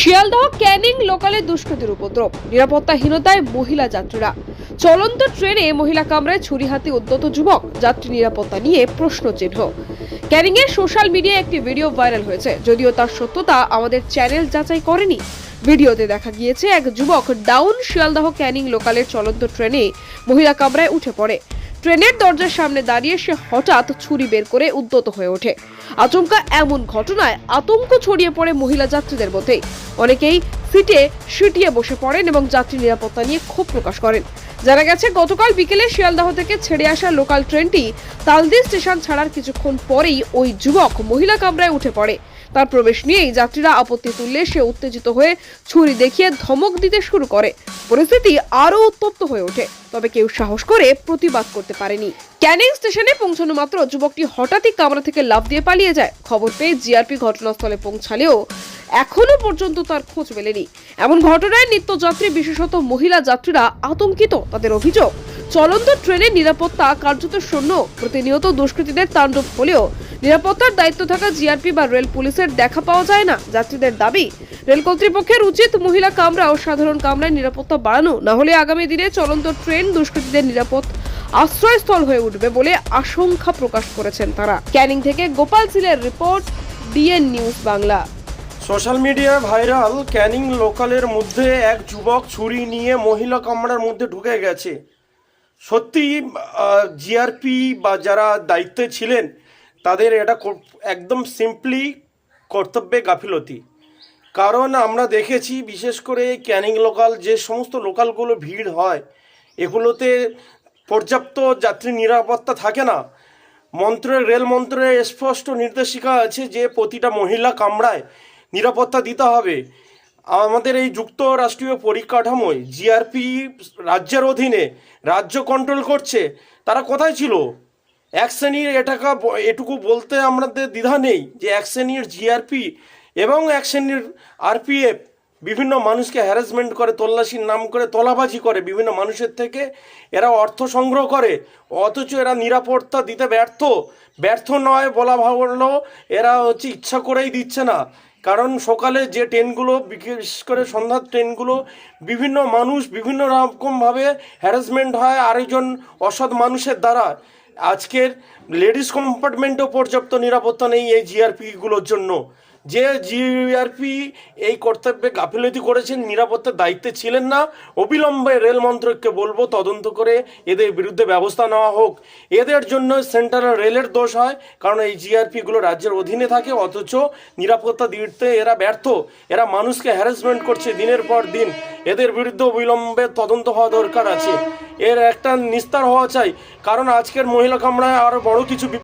শিয়ালদহ ক্যানিং লোকালে দুষ্কৃতীর উপদ্রব, নিরাপত্তাহীনতায় মহিলা যাত্রীরা। চলন্ত ট্রেনে মহিলা কামরায় ছুরি হাতে উদ্যত যুবক, যাত্রী নিরাপত্তা নিয়ে প্রশ্ন চিহ্ন ক্যানিং এর সোশ্যাল মিডিয়ায় একটি ভিডিও ভাইরাল হয়েছে, যদিও তার সত্যতা আমাদের চ্যানেল যাচাই করেনি। ভিডিওতে দেখা গিয়েছে, এক যুবক ডাউন শিয়ালদহ ক্যানিং লোকালের চলন্ত ট্রেনে মহিলা কামরায় উঠে পড়ে। ট্রেনের দরজার সামনে দাঁড়িয়ে সে হঠাৎ ছুরি বের করে উদ্যত হয়ে ওঠে। আচমকা এমন ঘটনায় আতঙ্ক ছড়িয়ে পড়ে মহিলা যাত্রীদের মধ্যে অনেকেই সিটে সিটিয়ে বসে পড়েন এবং যাত্রী নিরাপত্তা নিয়ে ক্ষোভ প্রকাশ করেন। জানা গেছে, গতকাল বিকেলে শিয়ালদাহ থেকে ছেড়ে আসা লোকাল ট্রেনটি তালদি স্টেশন ছাড়ার কিছুক্ষণ পরেই ওই যুবক মহিলা কামরায় উঠে পড়ে। তার প্রবেশ নিয়েই যাত্রীরা আপত্তি তুললে সে উত্তেজিত হয়ে ছুরি দেখিয়ে ধমক দিতে শুরু করে। পরিস্থিতি আরও উত্তপ্ত হয়ে ওঠে, তবে কেউ সাহস করে প্রতিবাদ করতে পারেনি। ক্যানিং স্টেশনে পৌঁছানো মাত্র যুবকটি হঠাৎই কামরা থেকে লাফ দিয়ে পালিয়ে যায়। খবর পেয়ে জিআরপি ঘটনাস্থলে পৌঁছালেও এখনও পর্যন্ত তার খোঁজ মেলেনি। এমন ঘটনায় নিত্যযাত্রী, বিশেষত মহিলা যাত্রীরা আতঙ্কিত তাদের অভিযোগ। চলন্ত ট্রেনের নিরাপত্তা কার্যত শূন্য। প্রতিনিয়ত দুষ্কৃতীদের তাণ্ডব হলেও নিরাপত্তার দায়িত্ব থাকা জিআরপি বা রেল পুলিশের দেখা পাওয়া যায় না। যাত্রীদের দাবি, রেল কর্তৃপক্ষের উচিত মহিলা কামরা ও সাধারণ কামরায় নিরাপত্তা বাড়ানো। না হলে আগামী দিনে চলন্ত ট্রেন দুষ্কৃতীদের নিরাপদ আশ্রয়স্থল হয়ে উঠবে বলে আশঙ্কা প্রকাশ করেছেন তারা। ক্যানিং থেকে Gopal সিলের report, DN news Bangla. Social মিডিয়ায় ভাইরাল ক্যানিং লোকালের মধ্যে এক যুবক ছুরি নিয়ে মহিলা কামরার মধ্যে ঢুকে গেছে। সত্যি জিআরপি বা যারা দায়িত্বে ছিলেন, তাদের এটা একদম সিম্পলি কর্তব্যে গাফিলতি। কারণ আমরা দেখেছি, বিশেষ করে ক্যানিং লোকাল, যে সমস্ত লোকালগুলো ভিড় হয়, এগুলোতে পর্যাপ্ত যাত্রী নিরাপত্তা থাকে না। মন্ত্রের, রেল মন্ত্রের স্পষ্ট নির্দেশিকা আছে যে, প্রতিটা মহিলা কামরায় নিরাপত্তা দিতে হবে। আমাদের এই যুক্তরাষ্ট্রীয় পরিকাঠামোয় জিআরপি রাজ্যের অধীনে রাজ্য কন্ট্রোল করছে, তারা কোথায় ছিল? এক শ্রেণির এটাকা এটুকু বলতে আমাদের দ্বিধা নেই যে এক শ্রেণির জিআরপি এবং এক শ্রেণির আরপিএফ বিভিন্ন মানুষকে হ্যারাসমেন্ট করে, তল্লাশির নাম করে, তলাবাজি করে বিভিন্ন মানুষের থেকে। এরা অর্থ সংগ্রহ করে, অথচ এরা নিরাপত্তা দিতে ব্যর্থ। ব্যর্থ নয় বলা ভালো, এরা হচ্ছে ইচ্ছা করেই দিচ্ছে না। কারণ সকালে যে ট্রেনগুলো, বিশেষ করে সন্ধ্যার ট্রেনগুলো, বিভিন্ন মানুষ বিভিন্ন রকমভাবে হ্যারাসমেন্ট হয় আরেকজন অসৎ মানুষের দ্বারা। আজকের লেডিস কম্পার্টমেন্টও পর্যাপ্ত নিরাপত্তা নেই এই জিআরপিগুলোর জন্য। যে জিআরপি এই কর্তব্যে গাফিলতি করেছেন, নিরাপত্তার দায়িত্বে ছিলেন না। অবিলম্বে রেল মন্ত্রককে বলব, তদন্ত করে এদের বিরুদ্ধে ব্যবস্থা নেওয়া হোক। এদের জন্য সেন্ট্রাল রেলের দোষ হয়, কারণ এই জিআরপিগুলো রাজ্যের অধীনে থাকে, অথচ নিরাপত্তা দিতে এরা ব্যর্থ। এরা মানুষকে হ্যারাসমেন্ট করছে দিনের পর দিন। এদের বিরুদ্ধে অবিলম্বে তদন্ত হওয়া দরকার আছে। এর একটা নিস্তার হওয়া চাই, কারণ আজকের মহিলা কামড়ায় আরও বড় কিছু